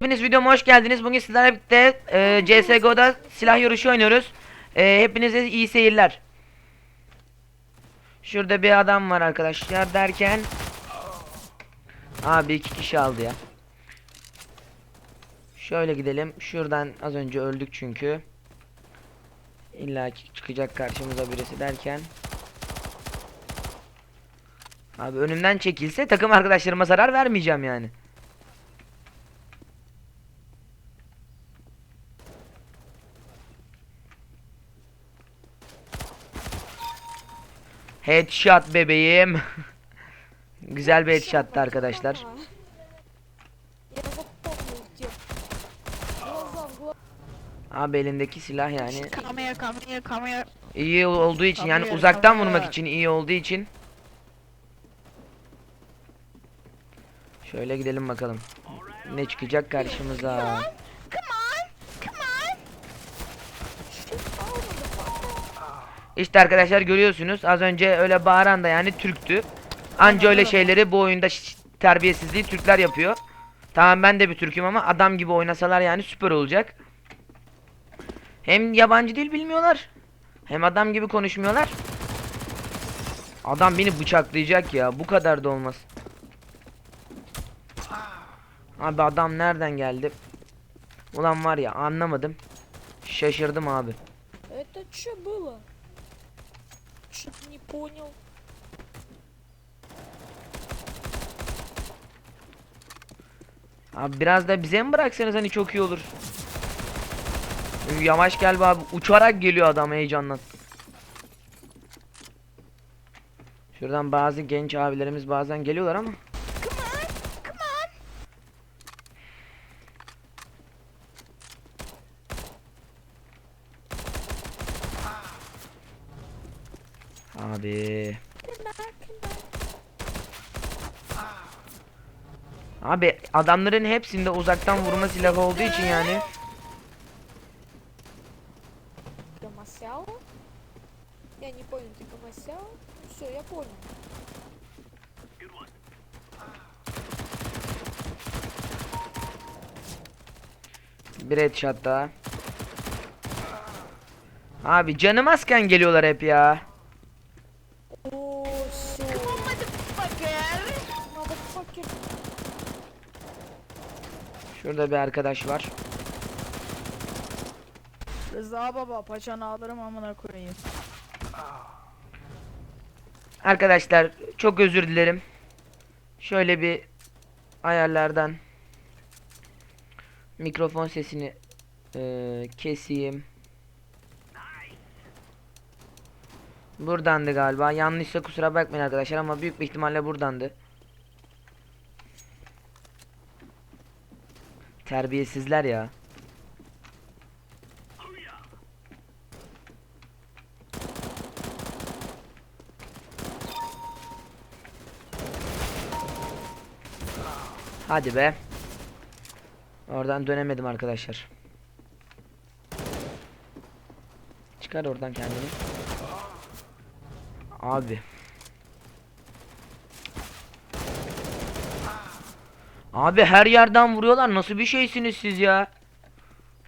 Hepiniz videoma hoş geldiniz. Bugün sizlerle birlikte e, CSGO'da silah yarışı oynuyoruz. E, hepinize iyi seyirler. Şurada bir adam var arkadaşlar derken Abi iki kişi aldı ya. Şöyle gidelim. Şuradan az önce öldük çünkü. İlla çıkacak karşımıza birisi derken Abi önümden çekilse takım arkadaşlarıma zarar vermeyeceğim yani. Headshot bebeğim. Güzel bir headshot'tı arkadaşlar. Abi elindeki silah yani here, come here. iyi olduğu için yani uzaktan tabii. vurmak için iyi olduğu için. Şöyle gidelim bakalım. Ne çıkacak karşımıza? İşte arkadaşlar görüyorsunuz az önce öyle bağıran da yani Türktü. Anca öyle şeyleri bu oyunda terbiyesizliği Türkler yapıyor. Tamam ben de bir Türk'üm ama adam gibi oynasalar yani süper olacak. Hem yabancı dil bilmiyorlar. Hem adam gibi konuşmuyorlar. Adam beni bıçaklayacak ya. Bu kadar da olmaz. Abi adam nereden geldi? Ulan var ya anlamadım. Şaşırdım abi. Это что было? Что-то не понял. Abi biraz da bize mi bıraksanız hani çok iyi olur. Yavaş gel be abi. Uçarak geliyor adam heyecandan. Şuradan bazı genç abilerimiz bazen geliyorlar ama. Come on, come on. Abi. Abi adamların hepsinde uzaktan vurma silahı olduğu için yani. maç. Abi canım azken geliyorlar hep ya. Şurada bir arkadaş var. Rıza baba paçanı alırım amına koyayım. Arkadaşlar çok özür dilerim. Şöyle bir ayarlardan mikrofon sesini eee, keseyim. Buradandı galiba. Yanlışsa kusura bakmayın arkadaşlar ama büyük bir ihtimalle buradandı. Terbiyesizler ya. Hadi be. Oradan dönemedim arkadaşlar. Çıkar oradan kendini. Abi. Abi her yerden vuruyorlar. Nasıl bir şeysiniz siz ya?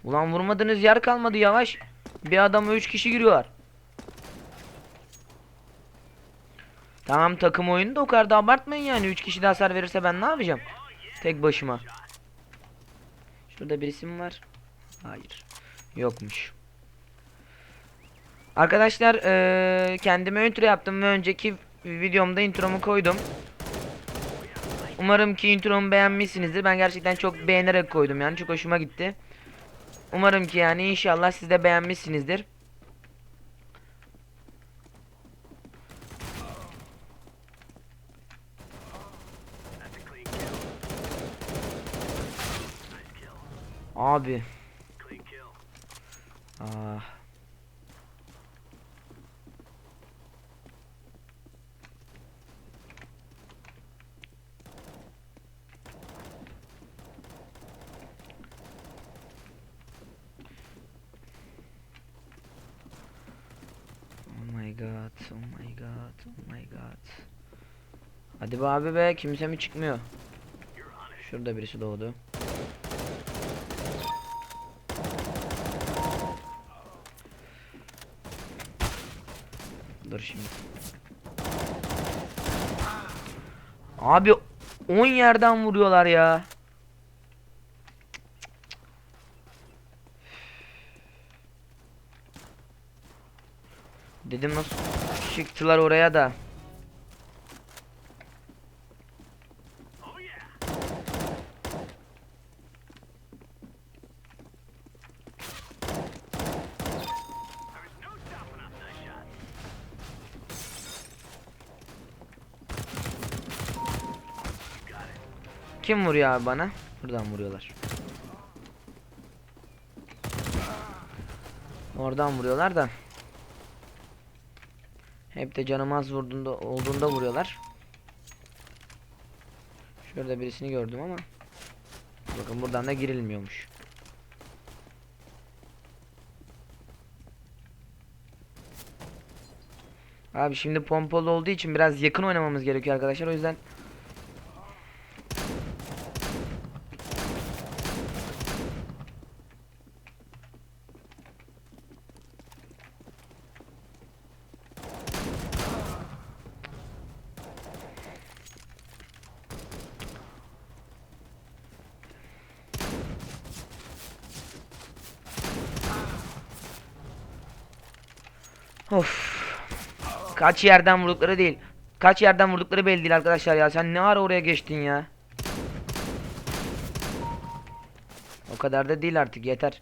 Ulan vurmadığınız yer kalmadı yavaş. Bir adama 3 kişi giriyor. Tamam takım oyunu da o kadar da abartmayın yani. 3 kişi de hasar verirse ben ne yapacağım? Tek başıma. Şurada birisi mi var? Hayır. Yokmuş. Arkadaşlar eee kendime intro yaptım ve önceki videomda intromu koydum. Umarım ki intromu beğenmişsinizdir. Ben gerçekten çok beğenerek koydum yani çok hoşuma gitti. Umarım ki yani inşallah siz de beğenmişsinizdir. Abi. Ah. my god, oh my god, oh my god. Hadi be abi be, kimse mi çıkmıyor? Şurada birisi doğdu. Dur şimdi. Abi 10 yerden vuruyorlar ya. Dedim nasıl çıktılar oraya da. Kim vuruyor abi bana? Buradan vuruyorlar. Oradan vuruyorlar da. Hep de canım az vurduğunda olduğunda vuruyorlar. Şurada birisini gördüm ama. Bakın buradan da girilmiyormuş. Abi şimdi pompalı olduğu için biraz yakın oynamamız gerekiyor arkadaşlar. O yüzden Of. Kaç yerden vurdukları değil. Kaç yerden vurdukları belli değil arkadaşlar ya. Sen ne ara oraya geçtin ya? O kadar da değil artık yeter.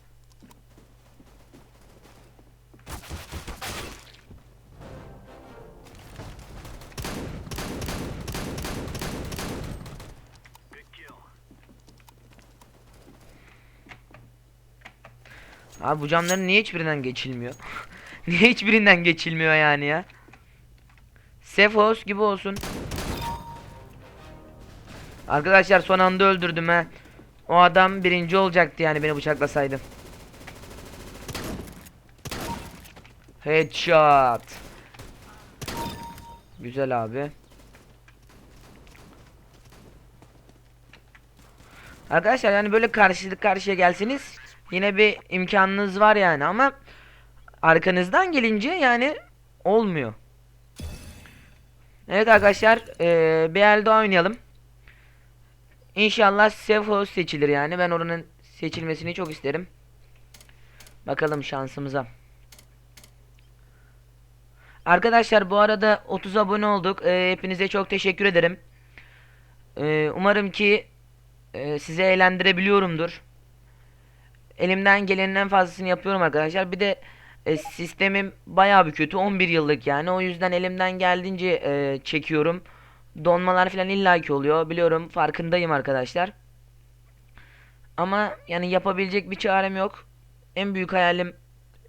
Abi bu camların niye hiçbirinden geçilmiyor? niye hiçbirinden geçilmiyor yani ya? Sefos gibi olsun. Arkadaşlar son anda öldürdüm ha. O adam birinci olacaktı yani beni bıçaklasaydı. Headshot. Güzel abi. Arkadaşlar yani böyle karşılık karşıya gelseniz yine bir imkanınız var yani ama arkanızdan gelince yani olmuyor. Evet arkadaşlar eee bir oynayalım. İnşallah Sefos seçilir yani ben oranın seçilmesini çok isterim. Bakalım şansımıza. Arkadaşlar bu arada 30 abone olduk. Eee, hepinize çok teşekkür ederim. Eee, umarım ki eee, sizi eğlendirebiliyorumdur. Elimden gelenin en fazlasını yapıyorum arkadaşlar. Bir de e, sistemim bayağı bir kötü. 11 yıllık yani. O yüzden elimden geldiğince e, çekiyorum. Donmalar falan illaki oluyor. Biliyorum farkındayım arkadaşlar. Ama yani yapabilecek bir çarem yok. En büyük hayalim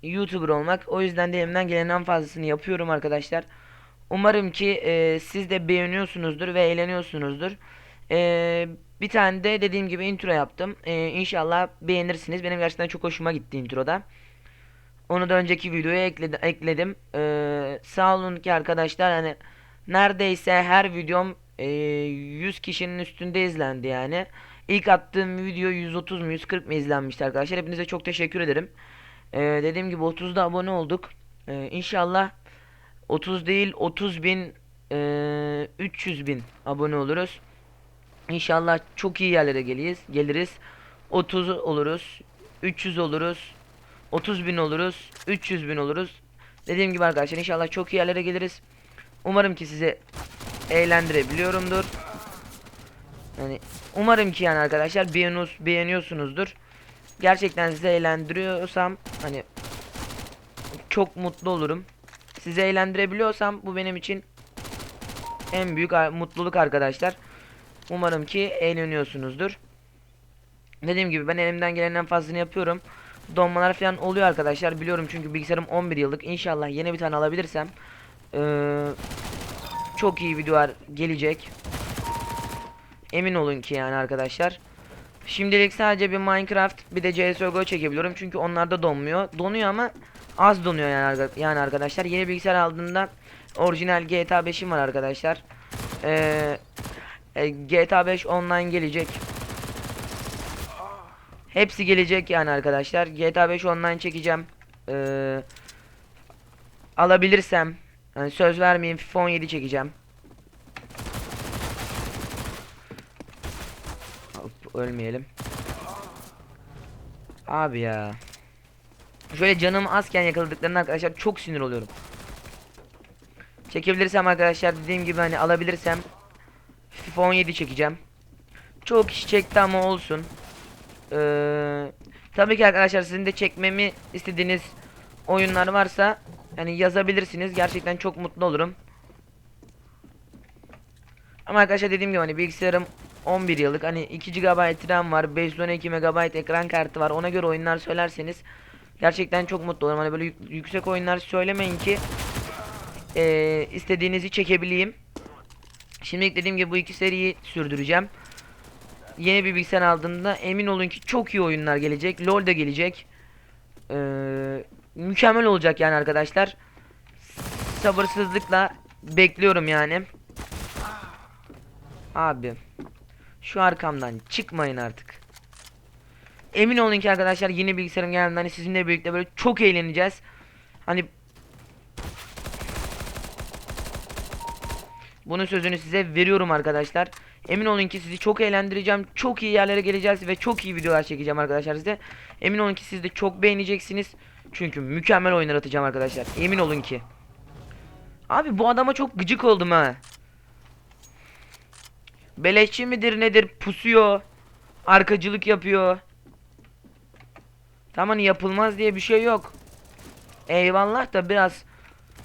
YouTuber olmak. O yüzden de elimden gelenin en fazlasını yapıyorum arkadaşlar. Umarım ki e, siz de beğeniyorsunuzdur ve eğleniyorsunuzdur. E, bir tane de dediğim gibi intro yaptım. E, inşallah beğenirsiniz. Benim gerçekten çok hoşuma gitti introda. Onu da önceki videoya ekledim. ekledim. Ee, sağ olun ki arkadaşlar hani neredeyse her videom e, 100 kişinin üstünde izlendi yani. İlk attığım video 130 mu 140 mı izlenmişti arkadaşlar. Hepinize çok teşekkür ederim. Ee, dediğim gibi 30'da abone olduk. Ee, inşallah 30 değil 30 bin e, 300 bin abone oluruz. İnşallah çok iyi yerlere geliriz. Geliriz. 30 oluruz. 300 oluruz. 30 bin oluruz. 300 bin oluruz. Dediğim gibi arkadaşlar inşallah çok iyi yerlere geliriz. Umarım ki sizi eğlendirebiliyorumdur. Yani umarım ki yani arkadaşlar beğeniyoruz, beğeniyorsunuzdur. Gerçekten sizi eğlendiriyorsam hani çok mutlu olurum. Sizi eğlendirebiliyorsam bu benim için en büyük mutluluk arkadaşlar. Umarım ki eğleniyorsunuzdur. Dediğim gibi ben elimden gelenin en fazlasını yapıyorum. Donmalar falan oluyor arkadaşlar. Biliyorum çünkü bilgisayarım 11 yıllık. İnşallah yeni bir tane alabilirsem eee, çok iyi videolar gelecek. Emin olun ki yani arkadaşlar. Şimdilik sadece bir Minecraft bir de CSGO çekebiliyorum. Çünkü onlarda donmuyor. Donuyor ama az donuyor yani, yani arkadaşlar. Yeni bilgisayar aldığımda orijinal GTA 5'im var arkadaşlar. Ee, e, GTA 5 online gelecek. Hepsi gelecek yani arkadaşlar. GTA 5 online çekeceğim. Ee, alabilirsem yani söz vermeyeyim FIFA 17 çekeceğim. Hop, ölmeyelim. Abi ya. Şöyle canım azken yakaladıklarında arkadaşlar çok sinir oluyorum. Çekebilirsem arkadaşlar dediğim gibi hani alabilirsem FIFA 17 çekeceğim. Çok kişi çekti ama olsun. Ee, tabii ki arkadaşlar sizin de çekmemi istediğiniz oyunlar varsa yani yazabilirsiniz. Gerçekten çok mutlu olurum. Ama arkadaşlar dediğim gibi hani bilgisayarım 11 yıllık. Hani 2 GB RAM var 512 MB ekran kartı var. Ona göre oyunlar söylerseniz gerçekten çok mutlu olurum. Hani böyle yük- yüksek oyunlar söylemeyin ki eee, istediğinizi çekebileyim. Şimdilik dediğim gibi bu iki seriyi sürdüreceğim Yeni bir bilgisayar aldığımda emin olun ki çok iyi oyunlar gelecek LoL de gelecek Eee, Mükemmel olacak yani arkadaşlar Sabırsızlıkla bekliyorum yani Abi şu arkamdan çıkmayın artık. Emin olun ki arkadaşlar yeni bilgisayarım geldiğinde hani sizinle birlikte böyle çok eğleneceğiz. Hani Bunun sözünü size veriyorum arkadaşlar. Emin olun ki sizi çok eğlendireceğim. Çok iyi yerlere geleceğiz ve çok iyi videolar çekeceğim arkadaşlar size. Emin olun ki siz de çok beğeneceksiniz. Çünkü mükemmel oyunlar atacağım arkadaşlar. Emin olun ki. Abi bu adama çok gıcık oldum ha. Beleşçi midir nedir pusuyor. Arkacılık yapıyor. Tamam hani yapılmaz diye bir şey yok. Eyvallah da biraz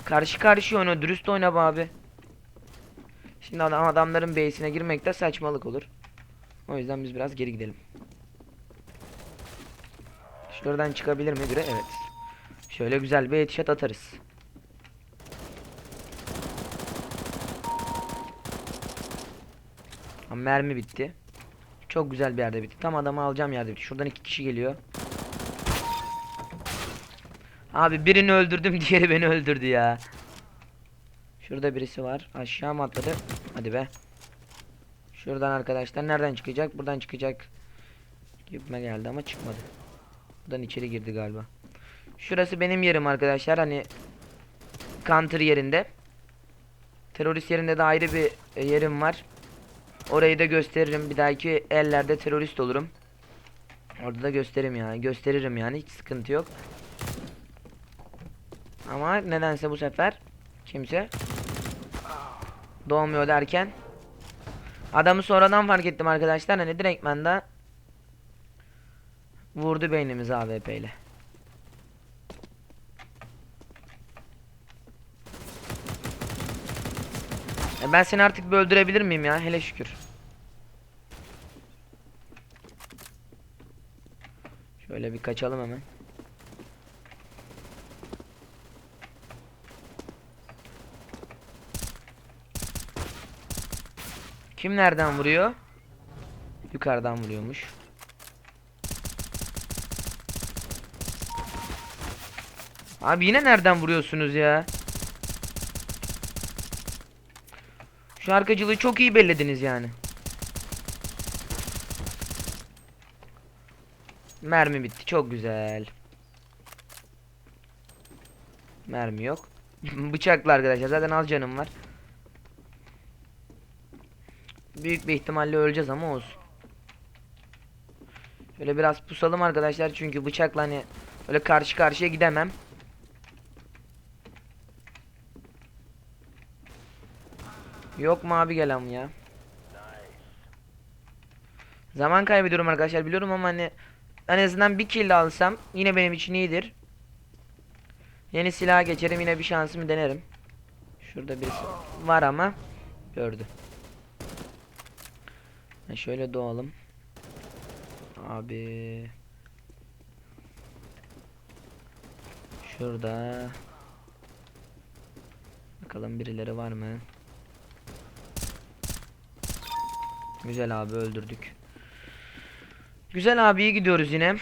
karşı karşıya oyna dürüst oyna abi. Şimdi adam adamların base'ine girmek de saçmalık olur. O yüzden biz biraz geri gidelim. Şuradan çıkabilir mi biri? Evet. Şöyle güzel bir headshot atarız. Ha, Mermi bitti. Çok güzel bir yerde bitti. Tam adamı alacağım yerde bitti. Şuradan iki kişi geliyor. Abi birini öldürdüm diğeri beni öldürdü ya. Şurada birisi var. Aşağı mı atladı? Hadi be. Şuradan arkadaşlar nereden çıkacak? Buradan çıkacak. Gibime geldi ama çıkmadı. Buradan içeri girdi galiba. Şurası benim yerim arkadaşlar. Hani counter yerinde. Terörist yerinde de ayrı bir e, yerim var. Orayı da gösteririm. Bir dahaki ellerde terörist olurum. Orada da gösteririm yani. Gösteririm yani. Hiç sıkıntı yok. Ama nedense bu sefer kimse doğmuyor derken adamı sonradan fark ettim arkadaşlar. Hani direktmen de vurdu beynimizi AWP ile. E ben seni artık bir öldürebilir miyim ya? Hele şükür. Şöyle bir kaçalım hemen. Kim nereden vuruyor? Yukarıdan vuruyormuş. Abi yine nereden vuruyorsunuz ya? Şu arkacılığı çok iyi bellediniz yani. Mermi bitti. Çok güzel. Mermi yok. Bıçaklı arkadaşlar. Zaten az canım var. Büyük bir ihtimalle öleceğiz ama olsun. Şöyle biraz pusalım arkadaşlar çünkü bıçakla hani öyle karşı karşıya gidemem. Yok mu abi gelen ya? Zaman kaybediyorum arkadaşlar biliyorum ama hani en azından bir kill alsam yine benim için iyidir. Yeni silaha geçerim yine bir şansımı denerim. Şurada birisi var ama gördü. Ha, şöyle doğalım. Abi. Şurada. Bakalım birileri var mı? Güzel abi öldürdük. Güzel abi iyi gidiyoruz yine.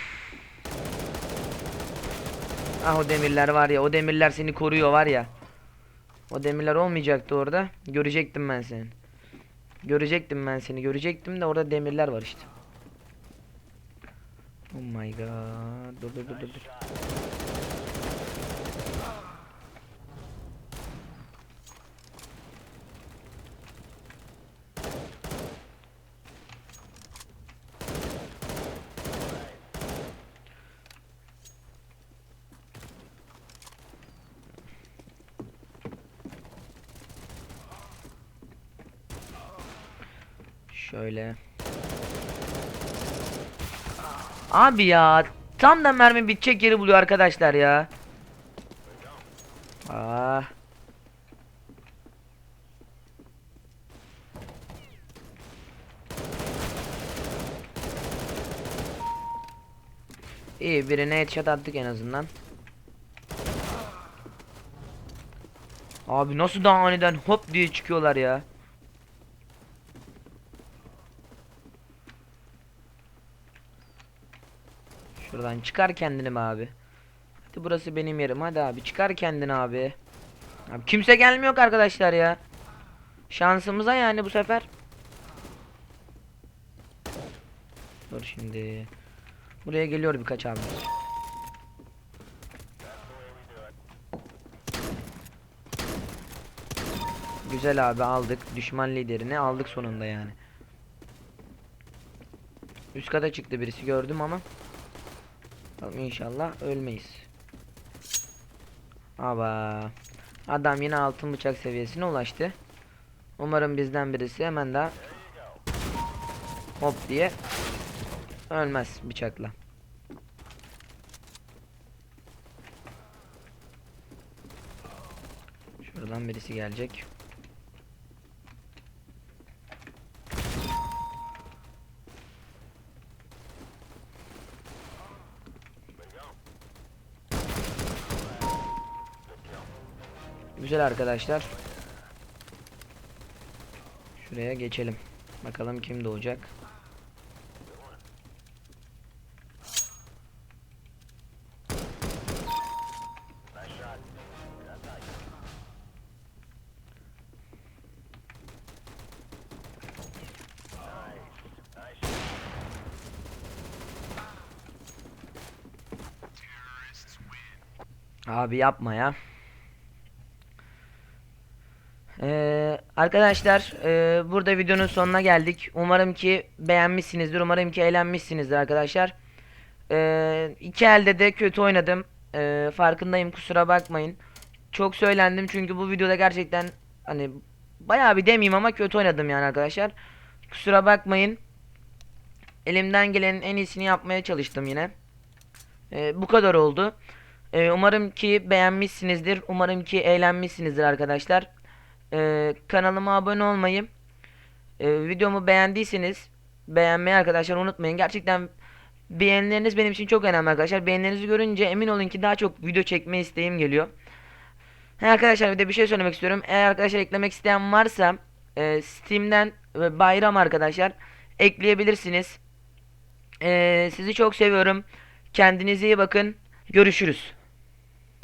Ah o demirler var ya o demirler seni koruyor var ya. O demirler olmayacaktı orada. Görecektim ben seni. Görecektim ben seni. Görecektim de orada demirler var işte. Oh my god. Dur dur dur dur. Şöyle. Abi ya tam da mermi bitecek yeri buluyor arkadaşlar ya. Ah. İyi birine headshot attık en azından. Abi nasıl daha aniden hop diye çıkıyorlar ya. Şuradan çıkar kendini abi. Hadi burası benim yerim. Hadi abi çıkar kendini abi. Abi kimse gelmiyor arkadaşlar ya. Şansımıza yani bu sefer. Dur şimdi. Buraya geliyor birkaç abi. Güzel abi aldık. Düşman liderini aldık sonunda yani. Üst kata çıktı birisi gördüm ama. Bakalım inşallah ölmeyiz. Aba. Adam yine altın bıçak seviyesine ulaştı. Umarım bizden birisi hemen daha hop diye ölmez bıçakla. Şuradan birisi gelecek. Güzel arkadaşlar. Şuraya geçelim. Bakalım kim doğacak. Abi yapma ya. Ee, arkadaşlar e, burada videonun sonuna geldik. Umarım ki beğenmişsinizdir. Umarım ki eğlenmişsinizdir arkadaşlar. Ee, iki elde de kötü oynadım. Ee, farkındayım kusura bakmayın. Çok söylendim çünkü bu videoda gerçekten hani bayağı bir demeyeyim ama kötü oynadım yani arkadaşlar. Kusura bakmayın. Elimden gelenin en iyisini yapmaya çalıştım yine. Ee, bu kadar oldu. Ee, umarım ki beğenmişsinizdir. Umarım ki eğlenmişsinizdir arkadaşlar. Ee, kanalıma abone olmayı, e, videomu beğendiyseniz beğenmeyi arkadaşlar unutmayın. Gerçekten beğenileriniz benim için çok önemli arkadaşlar. Beğenilerinizi görünce emin olun ki daha çok video çekme isteğim geliyor. He arkadaşlar bir de bir şey söylemek istiyorum. Eğer arkadaşlar eklemek isteyen varsa e, Steam'den ve bayram arkadaşlar ekleyebilirsiniz. E, sizi çok seviyorum. Kendinize iyi bakın. Görüşürüz.